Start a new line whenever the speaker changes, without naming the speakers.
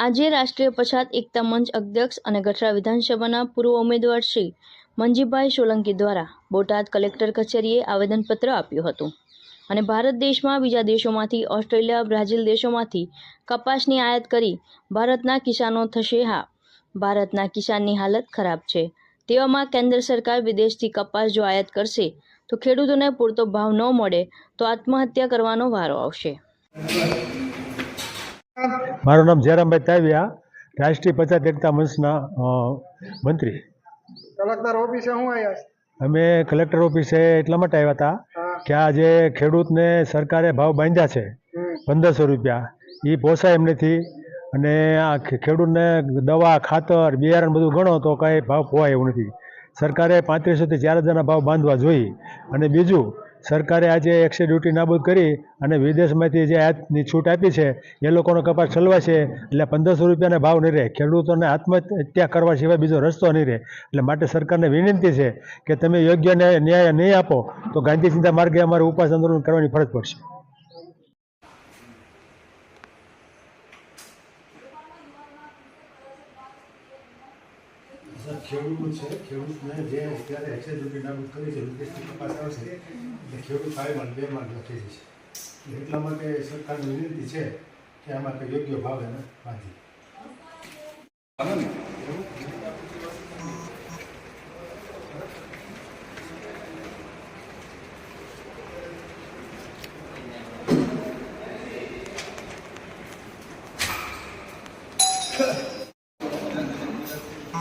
આજે રાષ્ટ્રીય પછાત એકતા મંચ અધ્યક્ષ અને ગઠરા વિધાનસભાના પૂર્વ ઉમેદવાર શ્રી મંજીભાઈ સોલંકી દ્વારા બોટાદ કલેક્ટર કચેરીએ આવેદનપત્ર આપ્યું હતું. અને ભારત દેશમાં બીજા દેશોમાંથી, ઓસ્ટ્રેલિયા, બ્રાઝિલ દેશોમાંથી કપાસની આયાત કરી ભારતના કિસાનો થશે હા. ભારતના કિસાનની હાલત ખરાબ છે. તેવામાં કેન્દ્ર સરકાર વિદેશથી કપાસ જો આયાત કરશે, તો ખેડૂતોને પૂરતો ભાવ ન મળે, તો આત્મહત્યા કરવાનો વારો આવશે.
મારું નામ જયરામભાઈ તાવ્યા રાષ્ટ્રીય પંચાયત એકતા મંચના મંત્રી.
કલેક્ટર ઓફિસે હું આવ્યા?
અમે કલેક્ટર ઓફિસે એટલા માટે આવ્યા હતા કે આ જે ખેડૂતને સરકારે ભાવ બાંધ્યા છે પંદરસો રૂપિયા એ પોસાય એમ નથી. અને આ ખેડૂતને દવા ખાતર બિયારણ બધું ગણો તો કાંઈ ભાવ પોવાય એવું નથી. સરકારે પાંત્રીસોથી ચાર હજારના ભાવ બાંધવા જોઈએ. અને બીજું સરકારે આજે એક્સે ડ્યુટી નાબૂદ કરી અને વિદેશમાંથી જે આયાતની છૂટ આપી છે, એ લોકોનો કપાસ ચલવા છે એટલે પંદરસો રૂપિયાના ભાવ નહીં રહે. ખેડૂતોને આત્મહત્યા કરવા સિવાય બીજો રસ્તો નહીં રહે. એટલે માટે સરકારને વિનંતી છે કે તમે યોગ્ય ન્યાય નહીં આપો, તો ગાંધી ચિંતા માર્ગે અમારે ઉપવાસ આંદોલન કરવાની ફરજ પડશે.
ખેડૂત છે, ખેડૂતને જે અત્યારે એક્સાઇઝ ડિપાર્ટમેન્ટ કરી છે રૂપિયા તપાસ આવશે એટલે ખેડૂત ફાઇવ માર્ક બે માર્ક લખી છે એટલા માટે સરકારની વિનંતી છે કે આ માટે યોગ્ય ભાવ એને બાંધી Yeah.